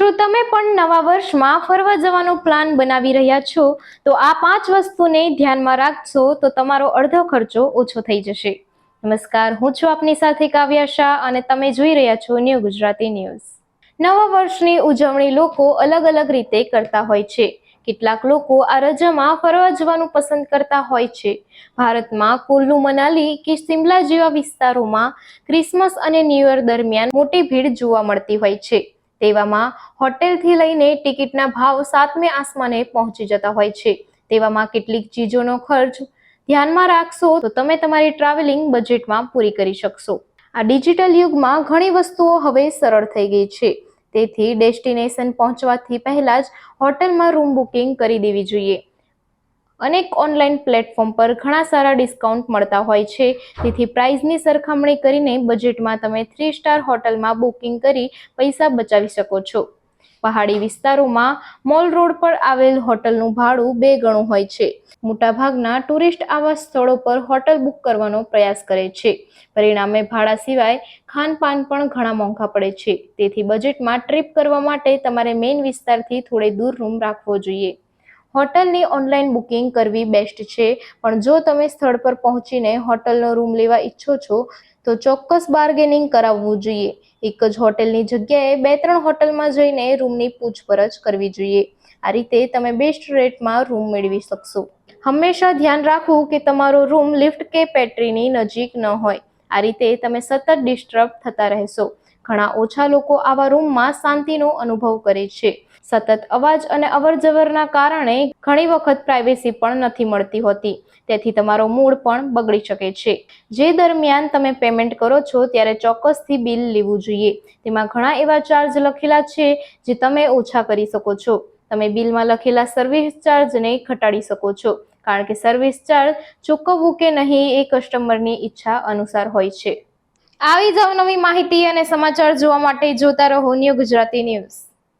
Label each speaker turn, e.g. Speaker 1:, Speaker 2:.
Speaker 1: શું તમે પણ નવા વર્ષમાં ફરવા જવાનો પ્લાન બનાવી રહ્યા છો? તો આ પાંચ વસ્તુને ધ્યાનમાં રાખશો તો તમારો અડધો ખર્ચો ઓછો થઈ જશે. નમસ્કાર, હું છું આપની સાથે કાવ્યા શાહ અને તમે જોઈ રહ્યા છો ન્યૂ ગુજરાતી ન્યૂઝ નવા વર્ષની ઉજવણી લોકો અલગ અલગ રીતે કરતા હોય છે. કેટલાક લોકો આ રજામાં ફરવા જવાનું પસંદ કરતા હોય છે. ભારતમાં કુલ્લુ મનાલી કે શિમલા જેવા વિસ્તારોમાં ક્રિસમસ અને ન્યૂ યર દરમિયાન મોટી ભીડ જોવા મળતી હોય છે. તેવામાં હોટેલથી લઈને ટિકિટના ભાવ સાતમે આસમાને પહોંચી જતા હોય છે. તેવામાં કેટલીક ચીજોનો ખર્ચ ધ્યાનમાં રાખશો તો તમે તમારી ટ્રાવેલિંગ બજેટમાં પૂરી કરી શકશો. આ ડિજિટલ યુગમાં ઘણી વસ્તુઓ હવે સરળ થઈ ગઈ છે. તેથી ડેસ્ટિનેશન પહોંચવાથી પહેલા જ હોટલમાં રૂમ બુકિંગ કરી દેવી જોઈએ. અનેક ઓનલાઈન પ્લેટફોર્મ પર ઘણા સારા ડિસ્કાઉન્ટ મળતા હોય છે. તેથી પ્રાઇઝની સરખામણી કરીને બજેટમાં તમે થ્રી સ્ટાર હોટલમાં બુકિંગ કરી પૈસા બચાવી શકો છો. પહાડી વિસ્તારોમાં મોલ રોડ પર આવેલ હોટલનું ભાડું બે ગણું હોય છે. મોટાભાગના ટુરિસ્ટ આવા સ્થળો પર હોટલ બુક કરવાનો પ્રયાસ કરે છે. પરિણામે ભાડા સિવાય ખાનપાન પણ ઘણા મોંઘા પડે છે. તેથી બજેટમાં ટ્રીપ કરવા માટે તમારે મેઇન વિસ્તારથી થોડે દૂર રૂમ રાખવો જોઈએ. હોટલની ઓનલાઈન બુકિંગ કરવી બેસ્ટ છે. પણ જો તમે સ્થળ પર પહોંચીને હોટલનો રૂમ લેવા ઈચ્છો છો, તો ચોક્કસ બાર્ગેનિંગ કરાવવું જોઈએ. એક જ હોટલની જગ્યાએ બે ત્રણ હોટલમાં જઈને રૂમની પૂછપરછ કરવી જોઈએ. આ રીતે તમે બેસ્ટ રેટમાં રૂમ મેળવી શકશો. હંમેશા ધ્યાન રાખવું કે તમારો રૂમ લિફ્ટ કે પેટ્રીની નજીક ન હોય. આ રીતે તમે સતત ડિસ્ટર્બ થતા રહેશો. ઘણા ઓછા લોકો આવા રૂમમાં શાંતિનો અનુભવ કરે છે. સતત અવાજ અને અવરજવરના કારણે ઘણી વખત પ્રાઇવેસી પણ નથી મળતી હોતી. તેથી તમારો મૂડ પણ બગડી શકે છે. જે દરમિયાન તમે પેમેન્ટ કરો છો ત્યારે ચોક્કસથી બિલ લેવું જોઈએ. તેમાં ઘણા એવા ચાર્જ લખેલા છે જે તમે ઓછા કરી શકો છો. તમે બિલમાં લખેલા સર્વિસ ચાર્જને ઘટાડી શકો છો. કારણ કે સર્વિસ ચાર્જ ચૂકવવું કે નહીં એ કસ્ટમરની ઈચ્છા અનુસાર હોય છે. આવી જ માહિતી અને સમાચાર જોવા માટે જોતા રહો ન્યૂ ગુજરાતી ન્યૂઝ.